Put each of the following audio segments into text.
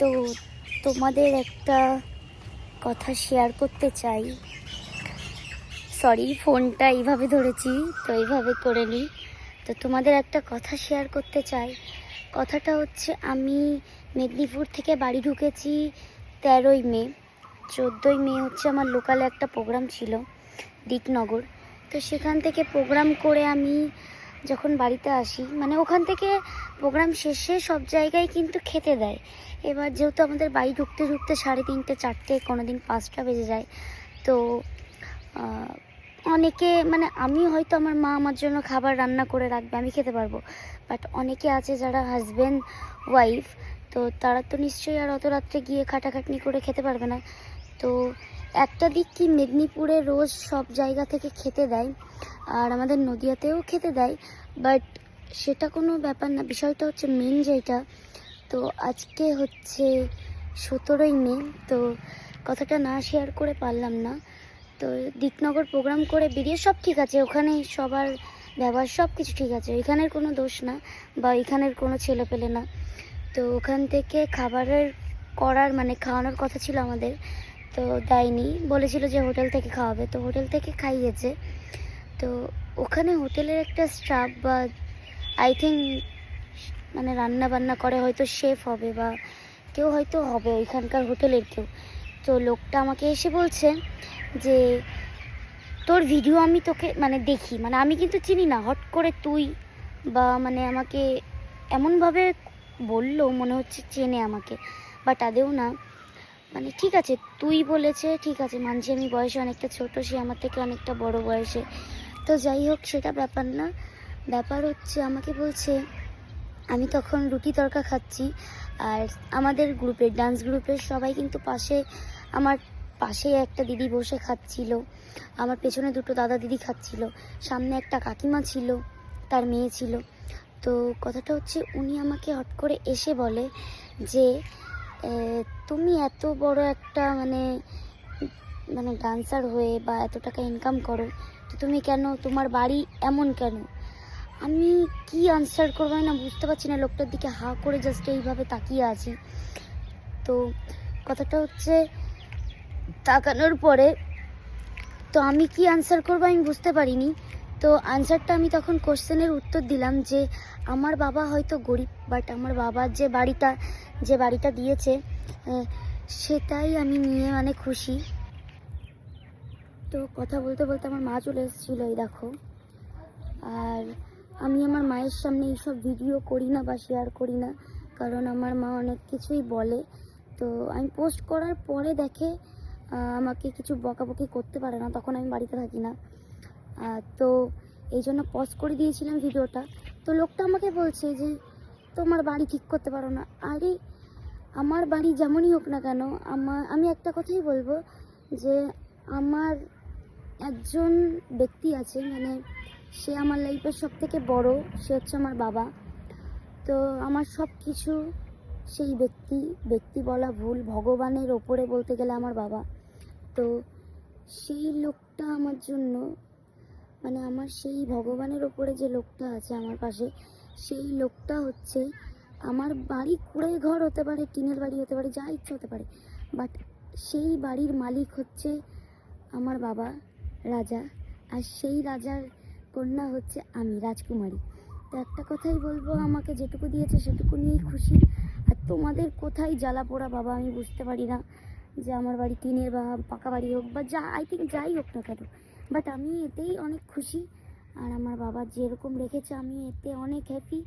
তো তোমাদের একটা কথা শেয়ার করতে চাই। সরি ফোনটা এইভাবে ধরেছি, তো এইভাবে করে নিই। তো তোমাদের একটা কথা শেয়ার করতে চাই। কথাটা হচ্ছে, আমি মেদিনীপুর থেকে বাড়ি ঢুকেছি তেরোই মে। চোদ্দোই মে হচ্ছে আমার লোকালে একটা প্রোগ্রাম ছিল, দিকনগর। তো সেখান থেকে প্রোগ্রাম করে আমি যখন বাড়িতে আসি মানে ওখান থেকে প্রোগ্রাম শেষে সব জায়গায় কিন্তু খেতে দেয়। এবার যেহেতু আমাদের বাড়ি ঢুকতে ঢুকতে সাড়ে তিনটে, চারটে কোনো দিন পাঁচটা বেজে যায়, তো অনেকে মানে আমি হয়তো আমার মা আমার জন্য খাবার রান্না করে রাখবে, আমি খেতে পারব। বাট অনেকে আছে যারা হাজব্যান্ড ওয়াইফ তো তারা তো নিশ্চয়ই আর অত রাত্রে গিয়ে খাটাখাটনি করে খেতে পারবে না। তো একটা দিক কি মেদিনীপুরে রোজ সব জায়গা থেকে খেতে দেয়, আর আমাদের নদিয়াতেও খেতে দেয় বাট সেটা কোনো ব্যাপার না। বিষয়টা হচ্ছে মেন যেটা, তো আজকে হচ্ছে সতেরোই মে, তো কথাটা না শেয়ার করে পারলাম না। তো দিকনগর প্রোগ্রাম করে বেরিয়ে সব ঠিক আছে, ওখানে সবার ব্যবহার সব কিছু ঠিক আছে, এখানের কোনো দোষ না, বা এখানের কোনো ছেলে পেলে না। তো ওখান থেকে খাবারের করার মানে খাওয়ানোর কথা ছিল আমাদের তো দেয়নি বলেছিল যে হোটেল থেকে খাওয়াবে। তো হোটেল থেকে খাইয়েছে। তো ওখানে হোটেলের একটা স্টাফ বা আই থিঙ্ক মানে রান্না বান্না করে হয়তো শেফ হবে বা কেউ হয়তো হবে ওইখানকার হোটেলের কেউ। তো লোকটা আমাকে এসে বলছে যে, তোর ভিডিও আমি তোকে মানে দেখি। মানে আমি কিন্তু চিনি না, হট করে তুই বা মানে আমাকে এমনভাবে বলল, মনে হচ্ছে চেনে আমাকে। বাট আদেও না মানে ঠিক আছে, তুই বলেছে, ঠিক আছে, মানছি আমি বয়সে অনেকটা ছোট, সে আমার থেকে অনেকটা বড় বয়সে। তো যাই হোক, সেটা ব্যাপার না। ব্যাপার হচ্ছে, আমাকে বলছে, আমি তখন রুটি তরকা খাচ্ছি, আর আমাদের গ্রুপের ডান্স গ্রুপের সবাই কিন্তু পাশে, আমার পাশে একটা দিদি বসে খাচ্ছিল। আমার পেছনে দুটো দাদা দিদি খাচ্ছিল, সামনে একটা কাকিমা ছিল, তার মেয়ে ছিল। তো কথাটা হচ্ছে, উনি আমাকে হট করে এসে বলে যে তুমি এত বড় একটা মানে মানে ডান্সার হয়ে বা এত টাকা ইনকাম করো, তো তুমি কেন, তোমার বাড়ি এমন কেন? আমি কি আনসার করব না বুঝতে পারছি না, লোকটার দিকে হা করে জাস্ট এইভাবে তাকিয়ে আছি। তো কথাটা হচ্ছে, তাকানোর পরে, তো আমি কি আনসার করব আমি বুঝতে পারিনি। তো আনসারটা আমি তখন কোশ্চেনের উত্তর দিলাম যে, আমার বাবা হয়তো গরিব বাট আমার বাবার যে বাড়িটা যে বাড়িটা দিয়েছে সেটাই আমি নিয়ে মানে খুশি। তো কথা বলতে বলতে আমার মা চলে এসেছিল এই দেখো। আর আমি আমার মায়ের সামনে এইসব ভিডিও করি না বা শেয়ার করি না, কারণ আমার মা অনেক কিছুই বলে। তো আমি পোস্ট করার পরে দেখে আমাকে কিছু বকাবকি করতে পারে না, তখন আমি বাড়িতে থাকি না। তো এই জন্য পজ করে দিয়েছিলাম ভিডিওটা। তো লোকটা আমাকে বলছে যে তোমার বাড়ি ঠিক করতে পারো না। আরে, আমার বাড়ি যেমনই হোক না কেন আমার আমি একটা কথাই বলব যে, আমার একজন ব্যক্তি আছে মানে সে আমার লাইফের সব থেকে বড়, সে হচ্ছে আমার বাবা। তো আমার সব কিছু সেই ব্যক্তি ব্যক্তি বলা ভুল, ভগবানের ওপরে বলতে গেলে আমার বাবা। তো সেই লোকটা আমার জন্য মানে আমার সেই ভগবানের ওপরে যে লোকটা আছে আমার পাশে সেই লোকটা হচ্ছে আমার বাড়ি কুড়ে ঘর হতে পারে, টিনের বাড়ি হতে পারে, যা ইচ্ছে হতে পারে। বাট সেই বাড়ির মালিক হচ্ছে আমার বাবা রাজা, আর সেই রাজার কন্যা হচ্ছে আমি, রাজকুমারী। তো একটা কথাই বলব, আমাকে যেটুকু দিয়েছে সেটুকু নিয়েই খুশি। আর তোমাদের কোথায় জ্বালা পোড়া বাবা, আমি বুঝতে পারি না যে আমার বাড়ি টিনের বা পাকা বাড়ি হোক বা যা আই থিঙ্ক যাই হোক না কেন। বাট আমি এতেই অনেক খুশি। আর আমার বাবা যেরকম রেখেছে আমি এতে অনেক হ্যাপি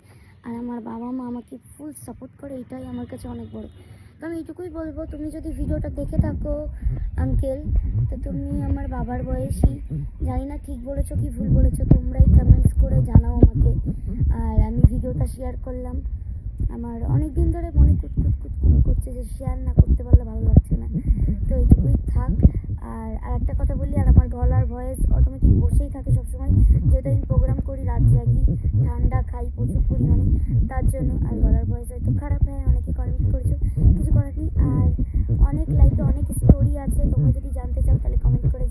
আর আমার বাবা মা আমাকে ফুল সাপোর্ট করে, এটাই আমার কাছে অনেক বড়। তো আমি এইটুকুই বলব, তুমি যদি ভিডিওটা দেখে থাকো আঙ্কেল তো তুমি আমার বাবার বয়সী, জানি না ঠিক বলেছ কি ভুল বলেছ, তোমরাই কমেন্টস করে জানাও আমাকে। আর আমি ভিডিওটা শেয়ার করলাম। আমার অনেক দিন ধরে মনে কুতকুত করছে যে শেয়ার না করতে পারলে ভালো লাগছে না। তো এইটুকুই থাক। আর আর একটা কথা বলি, আর আমার গলার ভয়েস অটোমেটিক বসেই থাকে সবসময়। খাই প্রচুর পরিমাণে, তার জন্য আর গলার ভয়েস হয়তো খারাপ হয় অনেকে কমেন্ট করেছ, কিছু করার নেই। আর অনেক লাইফে অনেক স্টোরি আছে, তোমরা যদি জানতে চাও তাহলে কমেন্ট করে